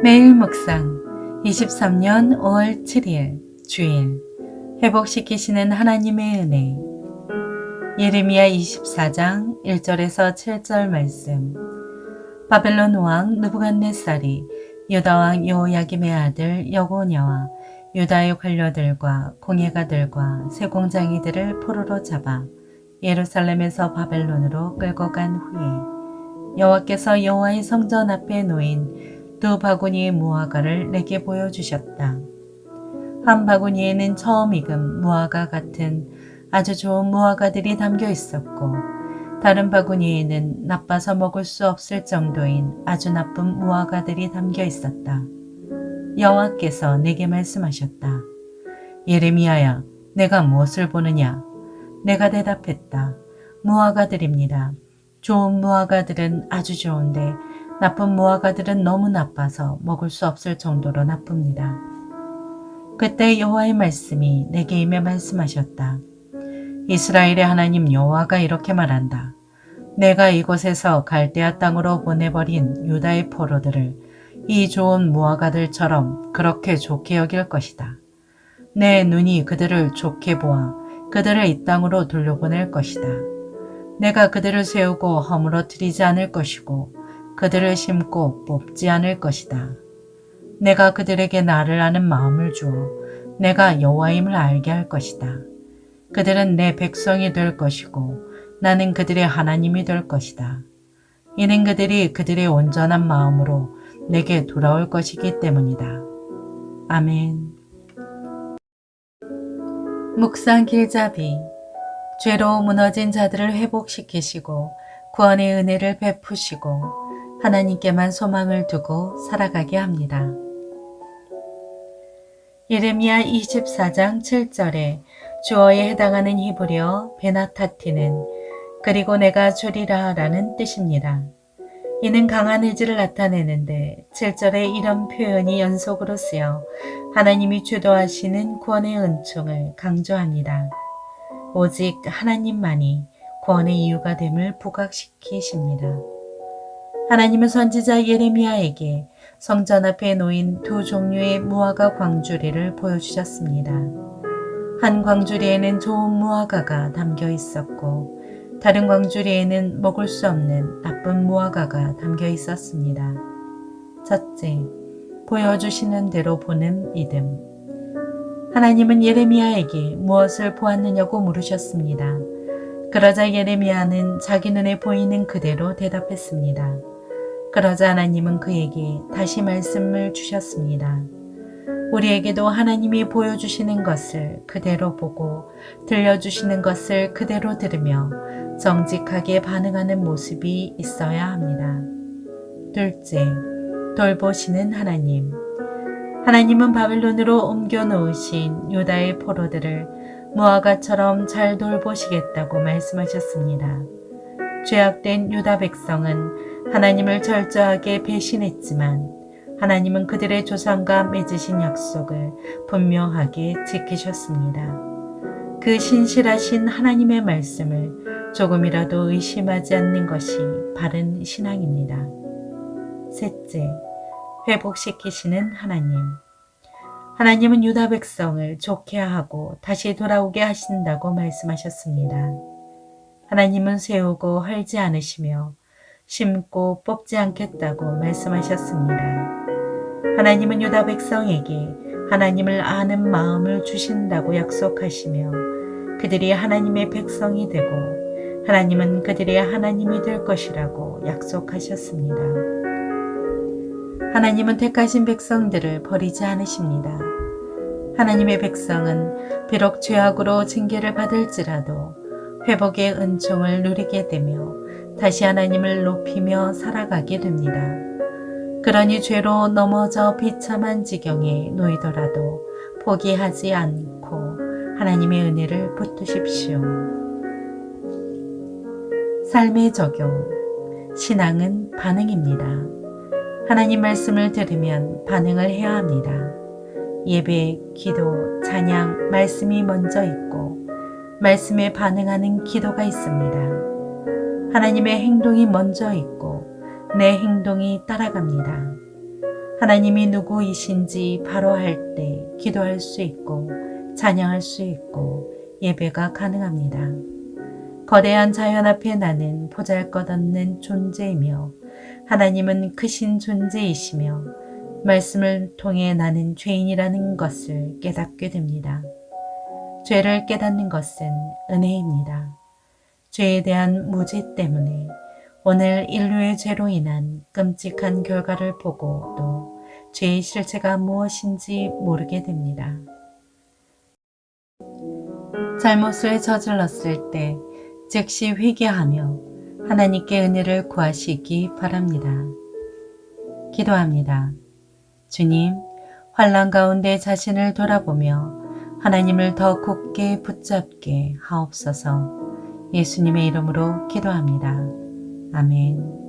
매일 묵상 23년 5월 7일 주일. 회복시키시는 하나님의 은혜. 예레미야 24장 1절에서 7절 말씀. 바벨론 왕 느부갓네살이 유다 왕 여호야김의 아들 여고냐와 유다의 관료들과 공예가들과 세공장이들을 포로로 잡아 예루살렘에서 바벨론으로 끌고 간 후에 여호와께서 여호와의 성전 앞에 놓인 두 바구니의 무화과를 내게 보여주셨다. 한 바구니에는 처음 익은 무화과 같은 아주 좋은 무화과들이 담겨 있었고, 다른 바구니에는 나빠서 먹을 수 없을 정도인 아주 나쁜 무화과들이 담겨 있었다. 여호와께서 내게 말씀하셨다. 예레미야야, 내가 무엇을 보느냐? 내가 대답했다. 무화과들입니다. 좋은 무화과들은 아주 좋은데 나쁜 무화과들은 너무 나빠서 먹을 수 없을 정도로 나쁩니다. 그때 여호와의 말씀이 내게 임해 말씀하셨다. 이스라엘의 하나님 여호와가 이렇게 말한다. 내가 이곳에서 갈대아 땅으로 보내버린 유다의 포로들을 이 좋은 무화과들처럼 그렇게 좋게 여길 것이다. 내 눈이 그들을 좋게 보아 그들을 이 땅으로 돌려보낼 것이다. 내가 그들을 세우고 허물어뜨리지 않을 것이고 그들을 심고 뽑지 않을 것이다. 내가 그들에게 나를 아는 마음을 주어 내가 여호와임을 알게 할 것이다. 그들은 내 백성이 될 것이고 나는 그들의 하나님이 될 것이다. 이는 그들이 그들의 온전한 마음으로 내게 돌아올 것이기 때문이다. 아멘. 묵상 길잡이 죄로 무너진 자들을 회복시키시고 구원의 은혜를 베푸시고 하나님께만 소망을 두고 살아가게 합니다. 예레미야 24장 7절에 주어에 해당하는 히브리어 베나타티는 그리고 내가 주리라 라는 뜻입니다. 이는 강한 의지를 나타내는데 7절에 이런 표현이 연속으로 쓰여 하나님이 주도하시는 구원의 은총을 강조합니다. 오직 하나님만이 구원의 이유가 됨을 부각시키십니다. 하나님은 선지자 예레미야에게 성전 앞에 놓인 두 종류의 무화과 광주리를 보여주셨습니다. 한 광주리에는 좋은 무화과가 담겨 있었고 다른 광주리에는 먹을 수 없는 나쁜 무화과가 담겨 있었습니다. 첫째, 보여주시는 대로 보는 믿음. 하나님은 예레미야에게 무엇을 보았느냐고 물으셨습니다. 그러자 예레미야는 자기 눈에 보이는 그대로 대답했습니다. 그러자 하나님은 그에게 다시 말씀을 주셨습니다. 우리에게도 하나님이 보여주시는 것을 그대로 보고 들려주시는 것을 그대로 들으며 정직하게 반응하는 모습이 있어야 합니다. 둘째, 돌보시는 하나님. 하나님은 바벨론으로 옮겨 놓으신 유다의 포로들을 무화과처럼 잘 돌보시겠다고 말씀하셨습니다. 죄악된 유다 백성은 하나님을 철저하게 배신했지만 하나님은 그들의 조상과 맺으신 약속을 분명하게 지키셨습니다. 그 신실하신 하나님의 말씀을 조금이라도 의심하지 않는 것이 바른 신앙입니다. 셋째, 회복시키시는 하나님. 하나님은 유다 백성을 좋게 하고 다시 돌아오게 하신다고 말씀하셨습니다. 하나님은 세우고 헐지 않으시며 심고 뽑지 않겠다고 말씀하셨습니다. 하나님은 유다 백성에게 하나님을 아는 마음을 주신다고 약속하시며 그들이 하나님의 백성이 되고 하나님은 그들의 하나님이 될 것이라고 약속하셨습니다. 하나님은 택하신 백성들을 버리지 않으십니다. 하나님의 백성은 비록 죄악으로 징계를 받을지라도 회복의 은총을 누리게 되며 다시 하나님을 높이며 살아가게 됩니다. 그러니 죄로 넘어져 비참한 지경에 놓이더라도 포기하지 않고 하나님의 은혜를 붙드십시오. 삶의 적용. 신앙은 반응입니다. 하나님 말씀을 들으면 반응을 해야 합니다. 예배, 기도, 찬양, 말씀이 먼저 있고 말씀에 반응하는 기도가 있습니다. 하나님의 행동이 먼저 있고 내 행동이 따라갑니다. 하나님이 누구이신지 바로 할 때 기도할 수 있고 찬양할 수 있고 예배가 가능합니다. 거대한 자연 앞에 나는 보잘것없는 존재이며 하나님은 크신 존재이시며 말씀을 통해 나는 죄인이라는 것을 깨닫게 됩니다. 죄를 깨닫는 것은 은혜입니다. 죄에 대한 무지 때문에 오늘 인류의 죄로 인한 끔찍한 결과를 보고 또 죄의 실체가 무엇인지 모르게 됩니다. 잘못을 저질렀을 때 즉시 회개하며 하나님께 은혜를 구하시기 바랍니다. 기도합니다. 주님, 환란 가운데 자신을 돌아보며 하나님을 더 굳게 붙잡게 하옵소서 예수님의 이름으로 기도합니다. 아멘.